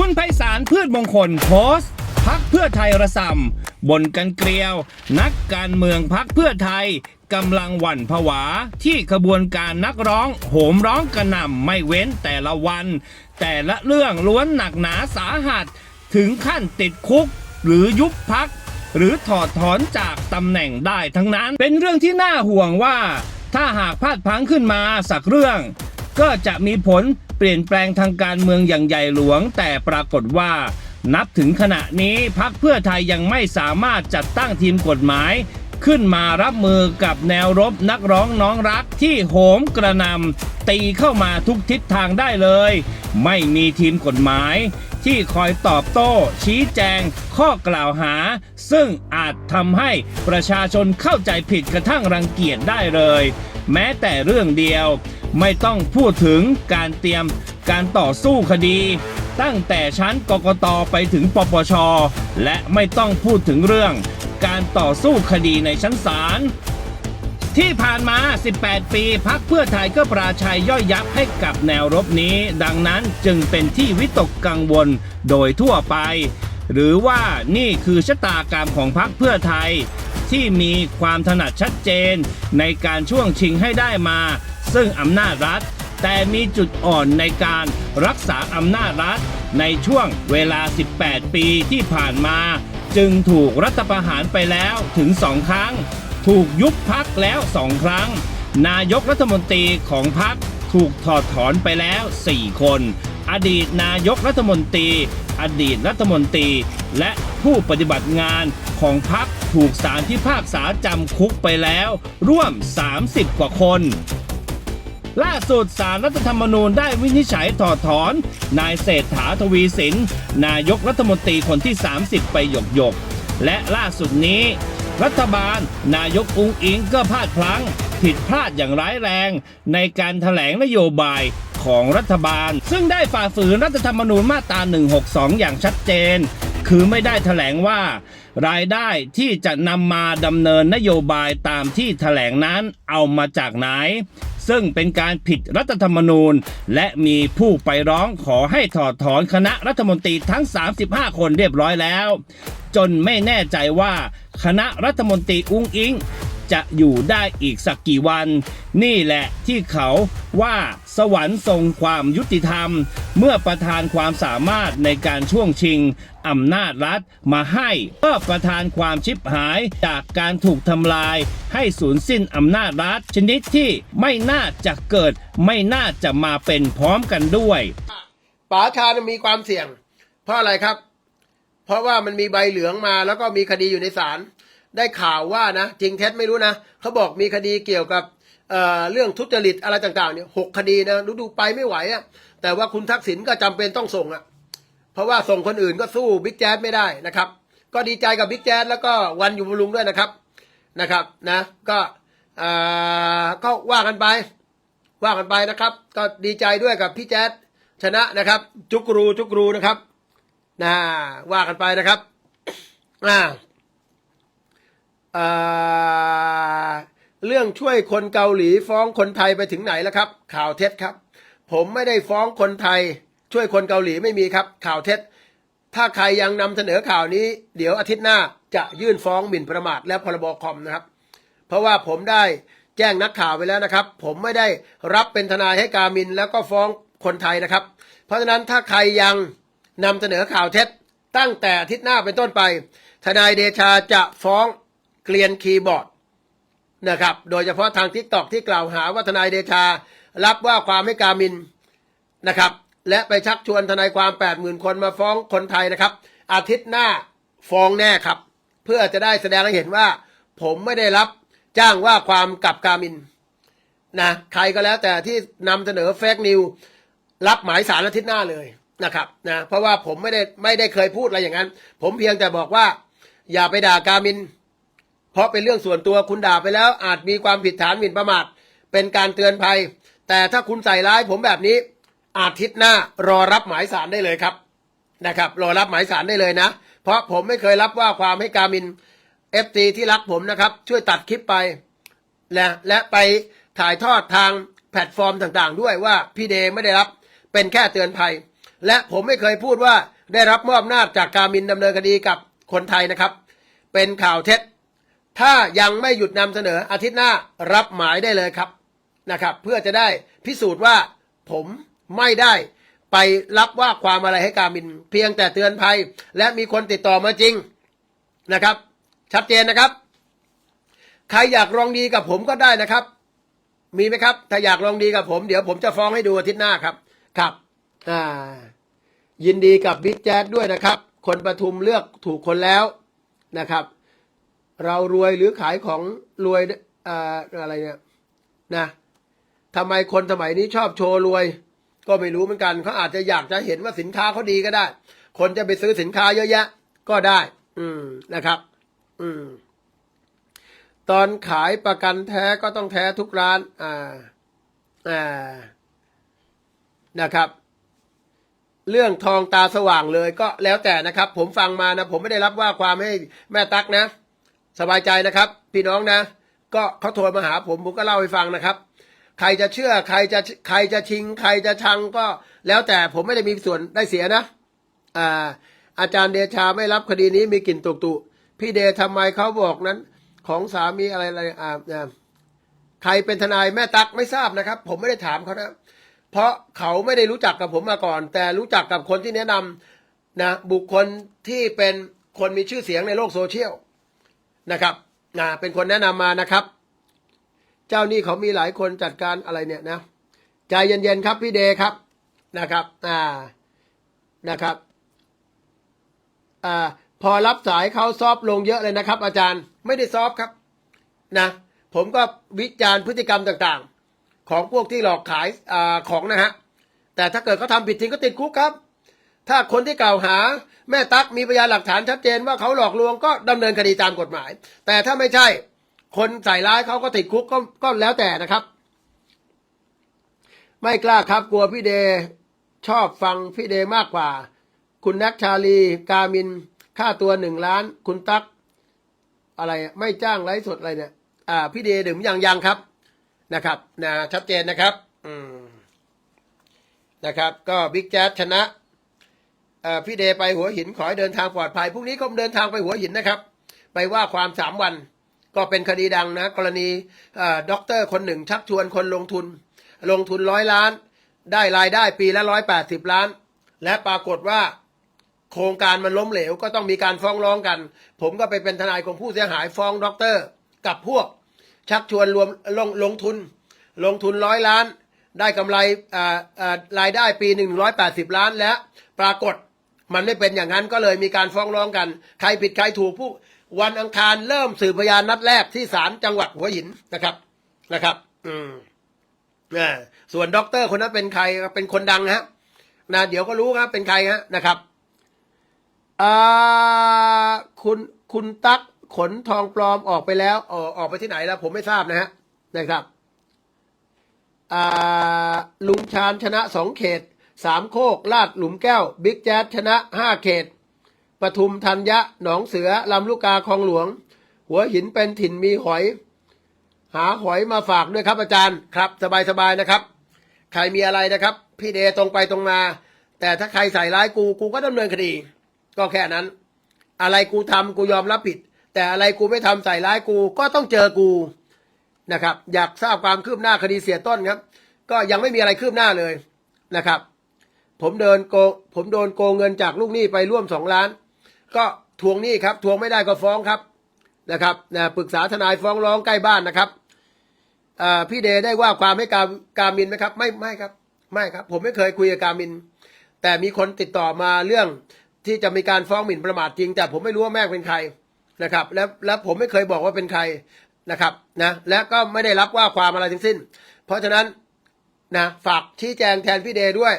คุณไพศาลพืชมงคลโพสต์พักเพื่อไทยระสำบนกันเกลียว นักการเมืองพักเพื่อไทยกำลังหวั่นผวา ที่ขบวนการนักร้อง โหมร้องกระหน่ำไม่เว้นแต่ละวัน แต่ละเรื่องล้วนหนักหนาสาหัส ถึงขั้นติดคุก หรือยุบพัก หรือถอดถอนจากตำแหน่งได้ทั้งนั้น เป็นเรื่องที่น่าห่วงว่า ถ้าหากพลาดพังขึ้นมาสักเรื่อง ก็จะมีผล เปลี่ยนแปลงทางการเมืองอย่างใหญ่หลวง แต่ปรากฏว่า นับถึงขณะนี้พักเพื่อไทยยังไม่สามารถจัดตั้งทีมกฎหมาย ขึ้นมารับมือกับแนวรบนักร้องน้องรักที่โหมกระหนำตีเข้ามาทุกทิศทางได้เลย ไม่มีทีมกฎหมายที่คอยตอบโต้ ชี้แจง ข้อกล่าวหา ซึ่งอาจทำให้ประชาชนเข้าใจผิดกระทั่งรังเกียจได้เลย แม้แต่เรื่องเดียว ไม่ต้องพูดถึงการเตรียมการต่อสู้คดี ตั้งแต่ชั้นกกตไปถึงปปช และไม่ต้องพูดถึงเรื่อง การต่อสู้คดีในชั้นศาลที่ผ่านมา 18 ปีพักเพื่อไทยก็ปราชัยย่อยยับให้กับแนวรบนี้ ดังนั้นจึงเป็นที่วิตกกังวลโดยทั่วไป หรือว่านี่คือชะตากรรมของพักเพื่อไทย ที่มีความถนัดชัดเจนในการช่วงชิงให้ได้มา ซึ่งอำนาจรัฐ แต่มีจุดอ่อนในการรักษาอำนาจรัฐ ในช่วงเวลา 18 ปีที่ผ่านมา จึงถูกรัฐประหารไปแล้วถึงสองครั้ง ถูกยุบพักแล้วสองครั้ง นายกรัฐมนตรีของพักถูกถอดถอนไปแล้ว 4 คน อดีตนายกรัฐมนตรี อดีตรัฐมนตรี และผู้ปฏิบัติงานของพักถูกศาลพิพากษาจำคุกไปแล้ว ร่วม 30 กว่าคน ล่าสุดสารรัฐธรรมนูญได้วินิจฉัยถอดถอน นายเศรษฐาทวีสิน นายกรัฐมนตรีคนที่ 30 ไปหยกหยก และล่าสุดนี้ รัฐบาล นายกอุ้งอิงก็พลาดพลั้ง ผิดพลาดอย่างร้ายแรง ในการถแถลงนโยบายของรัฐบาล ซึ่งได้ฝ่าฝืนรัฐธรรมนูญมาตรา 162 อย่างชัดเจน คือไม่ได้แถลงว่า รายได้ที่จะนำมาดำเนินนโยบายตามที่แถลงนั้นเอามาจากไหน ซึ่งเป็นการผิดรัฐธรรมนูญ และมีผู้ไปร้องขอให้ถอดถอนคณะรัฐมนตรีทั้ง 35 คนเรียบร้อยแล้ว จนไม่แน่ใจว่าคณะรัฐมนตรีอุ้งอิง จะอยู่ได้อีกสักกี่วัน นี่แหละที่เขาว่าสวรรค์ทรงความยุติธรรม เมื่อประทานความสามารถในการช่วงชิงอำนาจรัฐมาให้ก็ประทานความชิบหายจากการถูกทำลายให้สูญสิ้นอำนาจรัฐ ชนิดที่ไม่น่าจะเกิดไม่น่าจะมาเป็นพร้อมกันด้วยป๋าชาญมีความเสี่ยง เพราะอะไรครับ เพราะว่ามันมีใบเหลืองมาแล้วก็มีคดีอยู่ในศาล ได้ข่าวว่านะจริงเท็จไม่รู้นะเขาบอกมีคดีเกี่ยวกับเเรื่องทุจริตอะไรต่างๆเนี่ยหกคดีนะดูดูไปไม่ไหวอะแต่ว่าคุณทักษิณก็จำเป็นต้องส่งอะเพราะว่าส่งคนอื่นก็สู้บิ๊กแจ๊ดไม่ได้นะครับ ก็ดีใจกับบิ๊กแจ๊ดแล้วก็วันอยู่บำรุงด้วยนะครับนะครับนะก็อ่อก็ว่ากันไปว่ากันไปนะครับ ก็ดีใจด้วยกับพี่แจ๊ดชนะนะครับ จุกรูจุกรูนะครับนะว่ากันไปนะครับอ่า เรื่องช่วยคนเกาหลีฟ้องคนไทยไปถึงไหนแล้วครับ ข่าวเท็จครับ ผมไม่ได้ฟ้องคนไทย ช่วยคนเกาหลีไม่มีครับ ข่าวเท็จ ถ้าใครยังนำเสนอข่าวนี้ เดี๋ยวอาทิตย์หน้าจะยื่นฟ้องหมิ่นประมาทและพรบคอมนะครับ เพราะว่าผมได้แจ้งนักข่าวไปแล้วนะครับ ผมไม่ได้รับเป็นทนายให้กามิน แล้วก็ฟ้องคนไทยนะครับ เพราะฉะนั้นถ้าใครยังนำเสนอข่าวเท็จ ตั้งแต่อาทิตย์หน้าเป็นต้นไป ทนายเดชาจะฟ้อง เกลียนคีย์บอร์ดนะครับ โดยเฉพาะทางทิกตอกที่กล่าวหาว่าทนายเดชา รับว่าความให้กามินนะครับ และไปชักชวนทนายความ 8 0,000 คนมาฟ้องคนไทยนะครับ อาทิตย์หน้าฟ้องแน่ครับ เพื่อจะได้แสดงให้เห็นว่า ผมไม่ได้รับจ้างว่าความกับกามินนะใครก็แล้วแต่ที่นำเสนอเฟกนิวรับหมายสารอาทิตย์หน้าเลยนะครับนะเพราะว่าผมไม่ได้ไม่ได้เคยพูดอะไรอย่างนั้น ผมเพียงแต่บอกว่า อย่าไปด่ากามิน เพราะเป็นเรื่องส่วนตัวคุณด่าไปแล้ว อาจมีความผิดฐานหมิ่นประมาทเป็นการเตือนภัย แต่ถ้าคุณใส่ร้ายผมแบบนี้ อาทิตย์หน้ารอรับหมายสารได้เลยครับนะครับ รอรับหมายสารได้เลยนะ เพราะผมไม่เคยรับว่าความให้กามินเอฟตีที่รักผมนะครับ ช่วยตัดคลิปไป และและไปถ่ายทอดทางแพลตฟอร์มต่างๆ ด้วยว่าพี่เดไม่ได้รับเป็นแค่เตือนภัย และผมไม่เคยพูดว่าได้รับมอบอำนาจจากการมินดำเนินคดีกับคนไทยนะครับ เป็นข่าวเท็จ ถ้ายังไม่หยุดนำเสนออาทิตย์หน้ารับหมายได้เลยครับนะครับ เพื่อจะได้พิสูจน์ว่าผมไม่ได้ไปรับว่าความอะไรให้การมิน เพียงแต่เตือนภัย และมีคนติดต่อมาจริงนะครับ ชัดเจนนะครับ ใครอยากลองดีกับผมก็ได้นะครับ มีไหมครับ ถ้าอยากลองดีกับผม เดี๋ยวผมจะฟ้องให้ดูอาทิตย์หน้าครับครับอ่ายินดีกับบิ๊กแจ๊ดด้วยนะครับ คนปทุมเลือกถูกคนแล้วนะครับ เรารวยหรือขายของรวยอะไรเนี่ยนะทำไมคนสมัยนี้ชอบโชว์รวย ก็ไม่รู้เหมือนกันเขาอาจจะอยากจะเห็นว่าสินค้าเขาดีก็ได้ คนจะไปซื้อสินค้าเยอะแยะ ก็ได้ อืมนะครับ อืม ตอนขายประกันแท้ก็ต้องแท้ทุกร้าน อ่าอ่านะครับ เรื่องทองตาสว่างเลยก็แล้วแต่นะครับ ผมฟังมานะ ผมไม่ได้รับว่าความให้แม่ตั๊กนะ สบายใจนะครับ พี่น้องนะ ก็เขาโทรมาหาผมผมก็เล่าให้ฟังนะครับ ใครจะเชื่อใครจะใครจะชิง ใครจะชังก็แล้วแต่ผมไม่ได้มีส่วนได้เสียนะอ่าอาจารย์เดชาไม่รับคดีนี้มีกลิ่นตุกตุพี่เดชทำไมเขาบอกนั้น ของสามีอะไรอะไรอ่าใครเป็นทนายแม่ตักไม่ทราบนะครับ ผมไม่ได้ถามเขานะเพราะเขาไม่ได้รู้จักกับผมมาก่อน แต่รู้จักกับคนที่แนะนำนะบุคคลที่เป็นคนมีชื่อเสียงในโลกโซเชียล นะครับนะเป็นคนแนะนำมานะครับ เจ้าหนี้เขามีหลายคนจัดการอะไรเนี่ยนะใจเย็นๆครับพี่เดครับนะครับอ่านะครับอ่าพอรับสายเขาซอฟลงเยอะเลยนะครับ อาจารย์ไม่ได้ซอฟครับนะผมก็วิจารณ์พฤติกรรมต่างๆ ของพวกที่หลอกขายอาของนะฮะแต่ถ้าเกิดเขาทำผิดจริงก็ติดคุกครับ ถ้าคนที่กล่าวหาแม่ตั๊กมีพยานหลักฐานชัดเจนว่าเขาหลอกลวงก็ดำเนินคดีตามกฎหมาย แต่ถ้าไม่ใช่ คนใส่ร้ายเขาก็ติดคุกก็ก็แล้วแต่นะครับ ไม่กล้าครับกลัวพี่เดชอบฟังพี่เดมากกว่า คุณนักชาลีกามิน ค่าตัวหนึ่งล้าน คุณตั๊กอะไรไม่จ้างไลฟ์สดอะไรเนี่ย อ่า พี่เดดื่มยังยังครับนะครับนะชัดเจนนะครับ อืมนะครับ ก็บิ๊กแจ๊ดชนะ พี่เดไปหัวหินขอให้เดินทางปลอดภัยพรุ่งนี้ก็เดินทางไปหัวหินนะครับ ไปว่าความสามวันก็เป็นคดีดังนะ กรณีด็อกเตอร์คนหนึ่งชักชวนคนลงทุน ลงทุนร้อยล้าน ได้รายได้ปีละร้อยแปดสิบล้าน และปรากฏว่าโครงการมันล้มเหลวก็ต้องมีการฟ้องร้องกัน ผมก็ไปเป็นทนายของผู้เสียหายฟ้องด็อกเตอร์กับพวก ชักชวนรวมลงลงทุน ลงทุนร้อยล้าน ได้กำไรรายได้ปีหนึ่งร้อยแปดสิบล้านและปรากฏ มันไม่เป็นอย่างนั้นก็เลยมีการฟ้องร้องกัน ใครผิดใครถูกผู้วันอังคารเริ่มสืบพยานนัดแรกที่ศาลจังหวัดหัวหินนะครับนะครับ อืมอ่าส่วนด็อกเตอร์คนนั้นเป็นใครเป็นคนดังฮะนะเดี๋ยวก็รู้ครับเป็นใครฮะนะครับอ่าคุณคุณตั๊กขนทองปลอมออกไปแล้วออกออกไปที่ไหนแล้ว ผมไม่ทราบนะฮะนะครับอ่าลุงชาญชนะสองเขต สามโคกลาดหลุมแก้ว บิ๊กแจ๊ดชนะห้าเขตปทุมธัญญะ หนองเสือ ลำลูกกาคลองหลวง หัวหินเป็นถิ่นมีหอย หาหอยมาฝากด้วยครับอาจารย์ครับ สบายๆนะครับ ใครมีอะไรนะครับ พี่เดตรงไปตรงมา แต่ถ้าใครใส่ร้ายกูกูก็ดำเนินคดี ก็แค่นั้น อะไรกูทำกูยอมรับผิด แต่อะไรกูไม่ทำใส่ร้ายกูก็ต้องเจอกูนะครับ อยากทราบความคืบหน้าคดีเสียต้นครับ ก็ยังไม่มีอะไรคืบหน้าเลยนะครับ ผมเดินโกผมโดนโกงเงินจากลูกหนี้ไปร่วมสองล้าน ก็ทวงหนี้ครับทวงไม่ได้ก็ฟ้องครับนะครับนะปรึกษาทนายฟ้องร้องใกล้บ้านนะครับพี่เดได้ว่าความให้การการมินไหมครับ ไม่ไม่ครับ ไม่ครับ ผมไม่เคยคุยกับการมิน แต่มีคนติดต่อมาเรื่องที่จะมีการฟ้องหมิ่นประมาทจริง แต่ผมไม่รู้ว่าแม่เป็นใครนะครับ และและผมไม่เคยบอกว่าเป็นใครนะครับนะและก็ไม่ได้รับว่าความอะไรทั้งสิ้น เพราะฉะนั้นนะฝากชี้แจงแทนพี่เดด้วย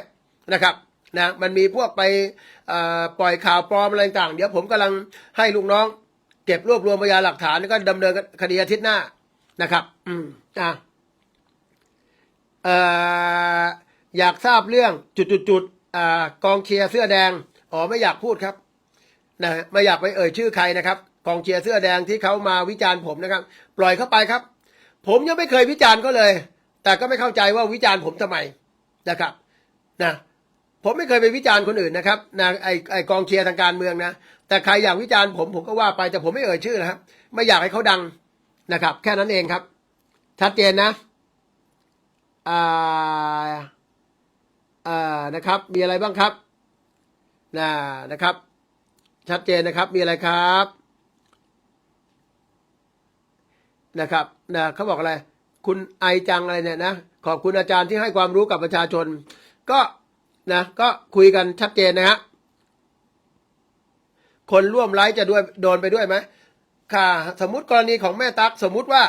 นะครับนะมันมีพวกไปปล่อยข่าวปลอมอะไรต่าง เดี๋ยวผมกำลังให้ลูกน้อง เก็บรวบรวมพยานหลักฐานแล้วก็ดำเนินคดีอาทิตย์หน้านะครับ อืมอะเอ่อยากทราบเรื่องจุดๆๆอ่ากองเชียร์เสื้อแดงอ๋อไม่อยากพูดครับนะไม่อยากไปเอ่ยชื่อใครนะครับกองเชียร์เสื้อแดงที่เขามาวิจารณ์ผมนะครับ ปล่อยเข้าไปครับ ผมยังไม่เคยวิจารณ์เขาเลย แต่ก็ไม่เข้าใจว่าวิจารณ์ผมทำไมนะครับ นะ ผมไม่เคยไปวิจารณ์คนอื่นนะครับนะไอไอกองเชียร์ทางการเมืองนะ แต่ใครอยากวิจารณ์ผมผมก็ว่าไปแต่ผมไม่เอ่ยชื่อนะครับ ไม่อยากให้เขาดังนะครับ แค่นั้นเองครับ ชัดเจนนะอ่าอ่านะครับ มีอะไรบ้างครับนะนะครับ ชัดเจนนะครับมีอะไรครับนะครับนะเขาบอกอะไร คุณไอจังอะไรเนี่ยนะขอบคุณอาจารย์ที่ให้ความรู้กับประชาชน ก็ นะก็คุยกันชัดเจนนะฮะคนร่วมไลฟ์จะด้วยโดนไปด้วยไหมค่ะ สมมติกรณีของแม่ตักสมมุติว่า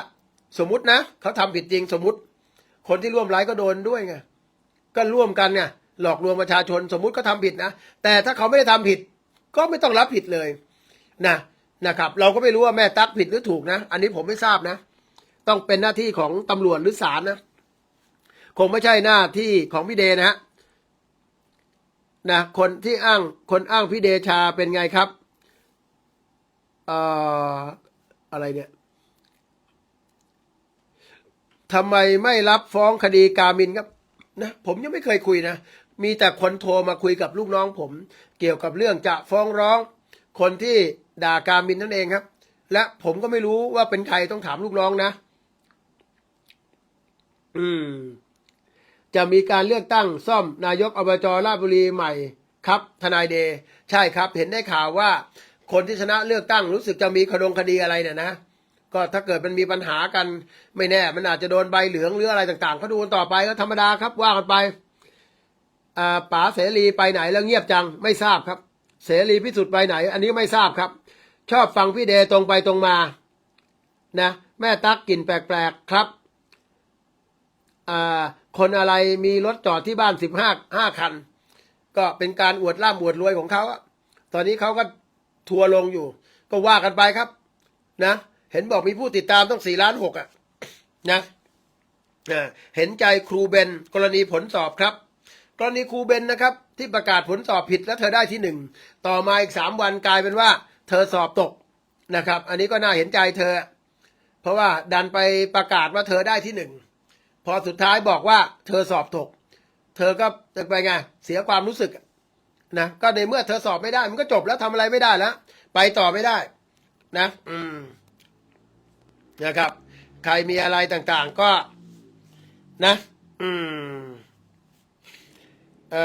สมมตินะเขาทำผิดจริงสมมติ คนที่ร่วมไลฟ์ก็โดนด้วยไงก็ร่วมกันไงหลอกลวงประชาชนสมมุติเขาทำผิดนะแต่ถ้าเขาไม่ได้ทำผิด ก็ไม่ต้องรับผิดเลยนะนะครับ เราก็ไม่รู้ว่าแม่ตักผิดหรือถูกนะ อันนี้ผมไม่ทราบนะ ต้องเป็นหน้าที่ของตำรวจหรือศาลนะ คงไม่ใช่หน้าที่ของพี่เดนะฮะ นะคนที่อ้างคนอ้างพี่เดชาเป็นไงครับเอ่ออะไรเนี่ยทำไมไม่รับฟ้องคดีกามินครับนะผมยังไม่เคยคุยนะ มีแต่คนโทรมาคุยกับลูกน้องผม เกี่ยวกับเรื่องจะฟ้องร้อง คนที่ด่ากามินนั่นเองครับ และผมก็ไม่รู้ว่าเป็นใครต้องถามลูกน้องนะ อืม จะมีการเลือกตั้งซ่อมนายกอบจราชบุรีใหม่ครับทนายเดย์ใช่ครับ เห็นได้ข่าวว่า คนที่ชนะเลือกตั้งรู้สึกจะมีคดงคดีอะไรเนี่ยนะก็ถ้าเกิดมันมีปัญหากันไม่แน่ มันอาจจะโดนใบเหลืองหรืออะไรต่างๆเขาดูกันต่อไปก็ธรรมดาครับว่ากันไปป๋าเสรีไปไหนแล้วเงียบจังไม่ทราบครับ เสรีพิสุทธิ์ไปไหน อันนี้ไม่ทราบครับ ชอบฟังพี่เดตรงไปตรงมา นะ แม่ตั๊กกลิ่นแปลกๆครับ คนอะไรมีรถจอดที่บ้านสิบห้าห้าคัน ก็เป็นการอวดร่ำอวดรวยของเขาตอนนี้เขาก็ทัวร์ลงอยู่ ก็ว่ากันไปครับ นะ เห็นบอกมีผู้ติดตามต้องสี่ล้านหกอะ นะเห็นใจครูเบนกรณีผลสอบครับ กรณีครูเบนนะครับ ที่ประกาศผลสอบผิดแล้วเธอได้ที่หนึ่งต่อมาอีกสามวันกลายเป็นว่า เธอสอบตกนะครับ อันนี้ก็น่าเห็นใจเธอ เพราะว่าดันไปประกาศว่าเธอได้ที่หนึ่ง พอสุดท้ายบอกว่าเธอสอบตก เธอก็จะไปไงเสียความรู้สึกนะก็ในเมื่อเธอสอบไม่ได้ มันก็จบแล้วทำอะไรไม่ได้แล้วไปต่อไม่ได้ นะ อืมนะครับ ใครมีอะไรต่างๆ ก็ นะ อืมเอ่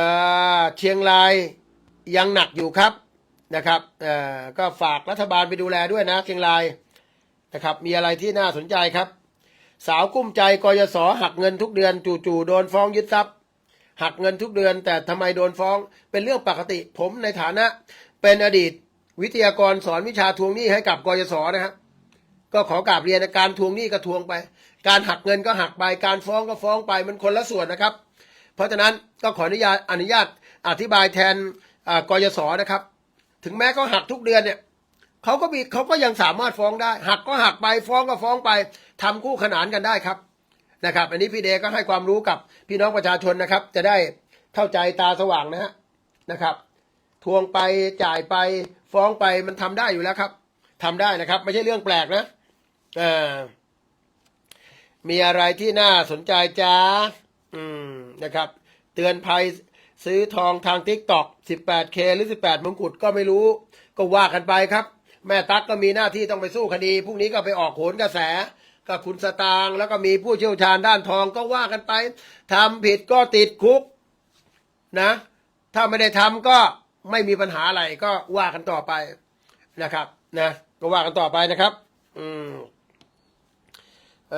อเชียงรายยังหนักอยู่ครับนะครับเอ่อก็ฝากรัฐบาลไปดูแลด้วยนะ เชียงรายนะครับ มีอะไรที่น่าสนใจครับ สาวกุ้มใจกยศหักเงินทุกเดือนจู่ๆโดนฟ้องยึดทรัพย์ หักเงินทุกเดือน แต่ทำไมโดนฟ้องเป็นเรื่องปกติ ผมในฐานะ เป็นอดีต วิทยากรสอนวิชาทวงหนี้ให้กับกยศนะครับก็ขอกราบเรียนการทวงหนี้ก็ทวงไป การหักเงินก็หักไปการฟ้องก็ฟ้องไปมันคนละส่วนนะครับ เพราะฉะนั้นก็ขออนุญาตอนุญาตอธิบายแทนอ่ากยศนะครับ ถึงแม้เขาหักทุกเดือนเนี่ย เขาก็มีเขาก็ยังสามารถฟ้องได้ หักก็หักไปฟ้องก็ฟ้องไปทำคู่ขนานกันได้ครับนะครับ อันนี้พี่เดก็ให้ความรู้กับพี่น้องประชาชนนะครับ จะได้เข้าใจตาสว่างนะฮะนะครับทวงไปจ่ายไปฟ้องไปมันทำได้อยู่แล้วครับทำได้นะครับ ไม่ใช่เรื่องแปลกนะเออมีอะไรที่น่าสนใจจ้าอืมนะครับ เตือนภัยซื้อทองทางทิกตอก 18K หรือ 18 มงกุฎก็ไม่รู้ ก็ว่ากันไปครับ แม่ตั๊กก็มีหน้าที่ต้องไปสู้คดีพรุ่งนี้ก็ไปออกโหนกระแสกับคุณสตางค์แล้วก็มีผู้เชี่ยวชาญด้านทองก็ว่ากันไปทำผิดก็ติดคุกนะ ถ้าไม่ได้ทำก็ไม่มีปัญหาอะไรก็ว่ากันต่อไปนะครับ นะ ก็ว่ากันต่อไปนะครับ อืมเอ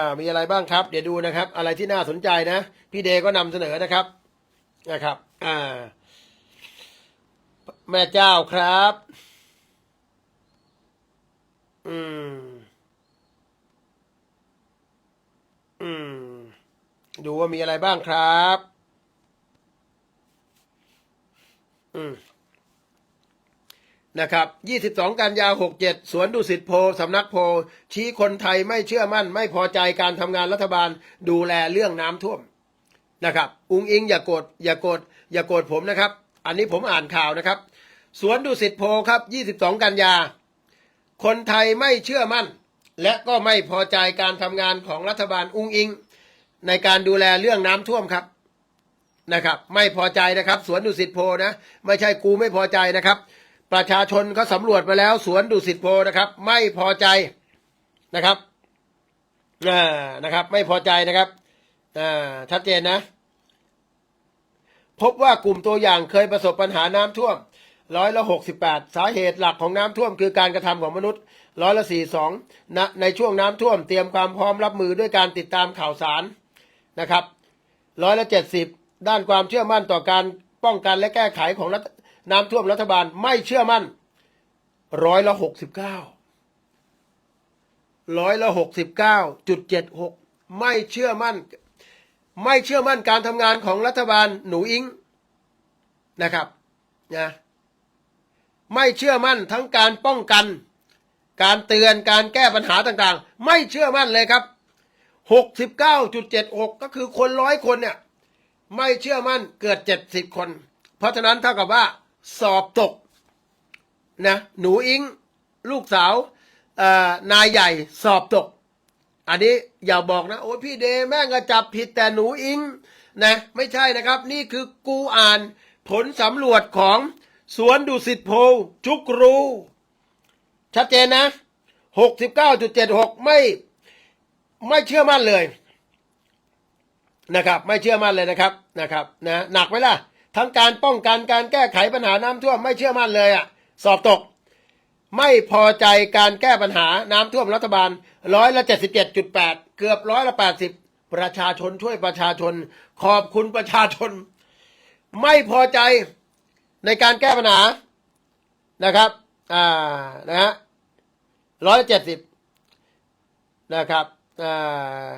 อมีอะไรบ้างครับ เดี๋ยวดูนะครับ อะไรที่น่าสนใจนะ พี่เดก็นำเสนอนะครับ นะครับ อ่า แม่เจ้าครับ อืม อืม ดูว่ามีอะไรบ้างครับ อืม นะครับ22กันยา67สวนดุสิตโพสำนักโพ ชี้คนไทยไม่เชื่อมั่น ไม่พอใจการทำงานรัฐบาล ดูแลเรื่องน้ำท่วม นะครับ อุงอิงอย่าโกรธอย่าโกรธอย่าโกรธผมนะครับ อันนี้ผมอ่านข่าวนะครับ สวนดุสิตโพครับ22กันยา คนไทยไม่เชื่อมั่น และก็ไม่พอใจการทำงานของรัฐบาลอุงอิง ในการดูแลเรื่องน้ำท่วมครับนะครับ ไม่พอใจนะครับสวนดุสิตโพนะไม่ใช่กูไม่พอใจนะครับ ประชาชนเขาสำรวจมาแล้วสวนดุสิตโพนะครับ ไม่พอใจนะครับอ่านะครับ ไม่พอใจนะครับอ่าชัดเจนนะ พบว่ากลุ่มตัวอย่างเคยประสบปัญหาน้ำท่วม ร้อยละหกสิบแปดสาเหตุหลักของน้ำท่วมคือการกระทำของมนุษย์ร้อยละสี่สองในช่วงน้ำท่วมเตรียมความพร้อมรับมือด้วยการติดตามข่าวสารนะครับร้อยละเจ็ดสิบด้านความเชื่อมั่นต่อการป้องกันและแก้ไขของน้ำท่วมรัฐบาลไม่เชื่อมั่นร้อยละหกสิบเก้าร้อยละหกสิบเก้าจุดเจ็ดหกไม่เชื่อมั่น ไม่เชื่อมั่นการทำงานของรัฐบาลหนูอิงนะครับนะ ไม่เชื่อมั่นทั้งการป้องกัน การเตือนการแก้ปัญหาต่างๆ ไม่เชื่อมั่นเลยครับ 69.76 ก็คือคนร้อยคนเนี่ย ไม่เชื่อมั่นเกิด 70 คน เพราะฉะนั้นเท่ากับว่าสอบตกนะหนูอิงลูกสาวนายใหญ่สอบตก อันนี้อย่าบอกนะ โอ้ยพี่เดแม่งก็จับผิดแต่หนูอิงนะไม่ใช่นะครับ นี่คือกูอ่านผลสำรวจของ สวนดุสิตโพลทุกรู ชัดเจนนะ69.76ไม่ไม่เชื่อมั่นเลยนะครับ ไม่เชื่อมั่นเลยนะครับนะครับนะหนักไหมล่ะ ทั้งการป้องกันการแก้ไขปัญหาน้ำท่วมไม่เชื่อมั่นเลยอะ่ะ สอบตก ไม่พอใจการแก้ปัญหาน้ำท่วมรัฐบาลร้อยละเจ็ดสิบเจ็ดจุดแปดเกือบร้อยละแปดสิบประชาชนช่วยประชาชน ขอบคุณประชาชน ไม่พอใจ ในการแก้ปัญหานะครับ อ่า นะฮะร้อยเจ็ดสิบนะครับ อ่า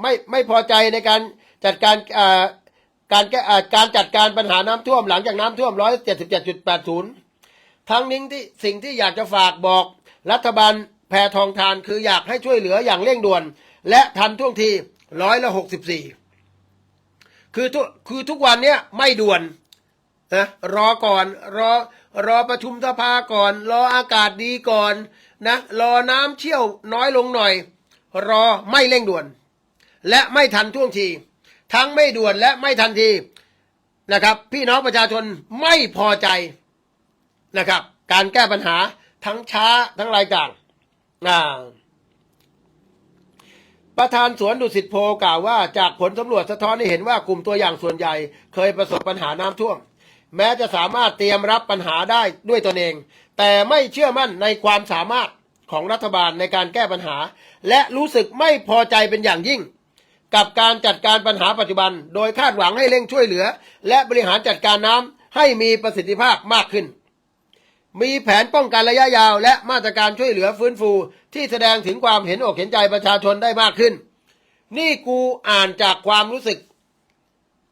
ไม่ ไม่พอใจในการจัดการ อ่า การแก้อ่าการจัดการปัญหาน้ำท่วมหลังจากน้ำท่วมร้อยเจ็ดสิบเจ็ดจุดแปดศูนย์ทั้งนี้ที่สิ่งที่อยากจะฝากบอกรัฐบาลแพทองทานคืออยากให้ช่วยเหลืออย่างเร่งด่วน และทันท่วงทีร้อยละหกสิบสี่คือทุกคือทุกวันเนี้ยไม่ด่วน นะรอก่อนรอรอประชุมสภาก่อน รออากาศดีก่อนนะรอน้ำเชี่ยวน้อยลงหน่อย รอไม่เร่งด่วน และไม่ทันท่วงที ทั้งไม่ด่วนและไม่ทันทีนะครับ พี่น้องประชาชนไม่พอใจนะครับ การแก้ปัญหาทั้งช้าทั้งรายต่างอ่าประธานสวนดุสิตโพกล่าวว่าจากผลสำรวจสะท้อนให้เห็นว่ากลุ่มตัวอย่างส่วนใหญ่ เคยประสบปัญหาน้ำท่วม แม้จะสามารถเตรียมรับปัญหาได้ด้วยตนเอง แต่ไม่เชื่อมั่นในความสามารถของรัฐบาลในการแก้ปัญหา และรู้สึกไม่พอใจเป็นอย่างยิ่ง กับการจัดการปัญหาปัจจุบัน โดยคาดหวังให้เร่งช่วยเหลือ และบริหารจัดการน้ำให้มีประสิทธิภาพมากขึ้น มีแผนป้องกันระยะยาว และมาตรการช่วยเหลือฟื้นฟู ที่แสดงถึงความเห็นอกเห็นใจประชาชนได้มากขึ้น นี่กูอ่านจากความรู้สึก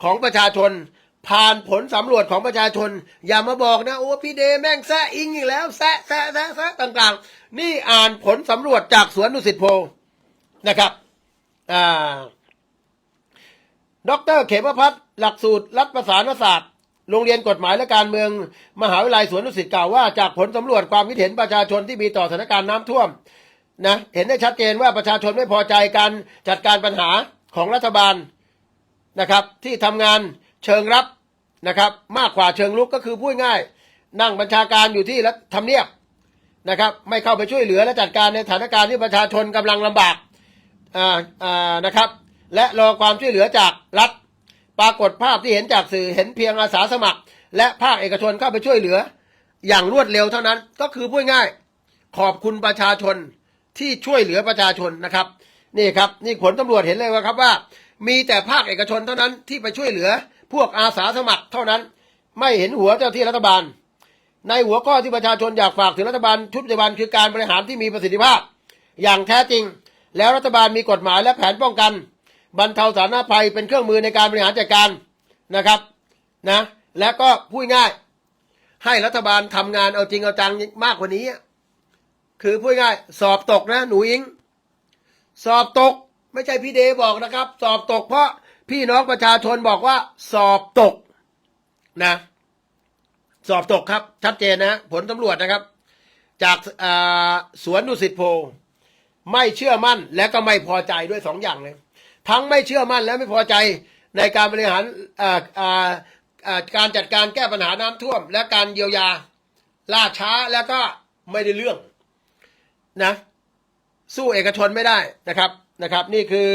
ของประชาชน ผ่านผลสำรวจของประชาชน อย่ามาบอกนะ โอ้พี่เดแม่งแซะอิงอีกแล้วแซะแซะแซะแซะต่างๆ นี่อ่านผลสำรวจจากสวนดุสิตโพลนะครับอ่าดรเขมพัฒน์หลักสูตรรัฐประศานศาสตร์โรงเรียนกฎหมายและการเมือง มหาวิทยาลัยสวนดุสิตกล่าวว่าจากผลสำรวจความคิดเห็นประชาชนที่มีต่อสถานการณ์น้ำท่วมนะเห็นได้ชัดเจนว่าประชาชนไม่พอใจการจัดการปัญหาของรัฐบาลนะครับ ที่ทำงาน เชิงรับนะครับ มากกว่าเชิงลุกก็คือพูดง่าย นั่งบัญชาการอยู่ที่รัฐทำเนียบนะครับ ไม่เข้าไปช่วยเหลือและจัดการในสถานการณ์ที่ประชาชนกำลังลำบากอ่าอ่านะครับ และรอความช่วยเหลือจากรัฐปรากฏภาพที่เห็นจากสื่อเห็นเพียงอาสาสมัคร และภาคเอกชนเข้าไปช่วยเหลือ อย่างรวดเร็วเท่านั้นก็คือพูดง่าย ขอบคุณประชาชนที่ช่วยเหลือประชาชนนะครับนี่ครับนี่ผลตำรวจเห็นเลยว่าครับว่า มีแต่ภาคเอกชนเท่านั้นที่ไปช่วยเหลือ พวกอาสาสมัครเท่านั้นไม่เห็นหัวเจ้าที่รัฐบาล ในหัวข้อที่ประชาชนอยากฝากถึงรัฐบาลชุดปัจจุบันคือการบริหารที่มีประสิทธิภาพ อย่างแท้จริง แล้วรัฐบาลมีกฎหมายและแผนป้องกัน บรรเทาสาธารณภัยเป็นเครื่องมือในการบริหารจัดการนะครับนะและก็พูดง่าย ให้รัฐบาลทำงานเอาจริงเอาจังมากกว่านี้ คือพูดง่าย สอบตกนะหนูอิง สอบตกไม่ใช่พี่เดบอกนะครับ สอบตกเพราะ พี่น้องประชาชนบอกว่า สอบตกนะ สอบตกครับ ชัดเจนนะ ผลตำรวจนะครับ จากสวนดุสิตโพไม่เชื่อมั่นและก็ไม่พอใจด้วยสองอย่างเลย ทั้งไม่เชื่อมั่นและไม่พอใจในการบริหารการจัดการแก้ปัญหาน้ำท่วม และการเยียวยาล่าช้าแล้วก็ไม่ได้เรื่องนะ สู้เอกชนไม่ได้นะครับนะครับ นี่คือ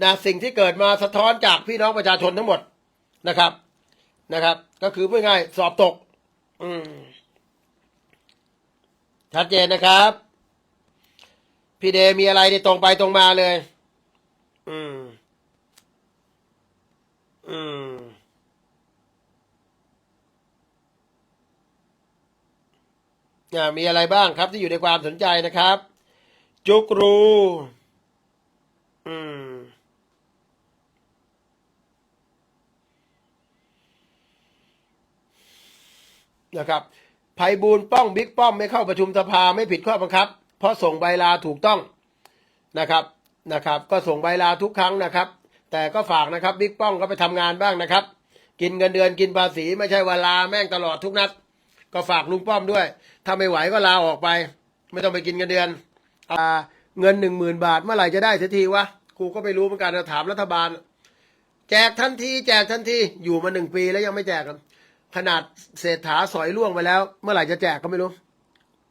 นะสิ่งที่เกิดมาสะท้อนจากพี่น้องประชาชนทั้งหมดนะครับนะครับ ก็คือพูดง่ายสอบตก อืมชัดเจนนะครับ พี่เดมีอะไรในตรงไปตรงมาเลย อืม อืมอ่ามีอะไรบ้างครับที่อยู่ในความสนใจนะครับ จุกรู อืม นะครับไพบูลป้องบิ๊กป้อมไม่เข้าประชุมสภาไม่ผิดข้อบังคับ เพราะส่งใบลาถูกต้องนะครับนะครับ ก็ส่งใบลาทุกครั้งนะครับ แต่ก็ฝากนะครับบิ๊กป้อมก็ไปทำงานบ้างนะครับ กินเงินเดือนกินภาษีไม่ใช่ว่าลาแม่งตลอดทุกนัด ก็ฝากลุงป้อมด้วย ถ้าไม่ไหวก็ลาออกไป ไม่ต้องไปกินเงินเดือนอ่าเงินหนึ่งหมื่นบาทเมื่อไหร่จะได้สักทีวะกูก็ไม่รู้เหมือนกันนะถามรัฐบาล แจกทันที แจกทันทีอยู่มาหนึ่งปีแล้วยังไม่แจกกัน ขนาดเศรษฐาสอยล่วงไปแล้ว เมื่อไหร่จะแจกก็ไม่รู้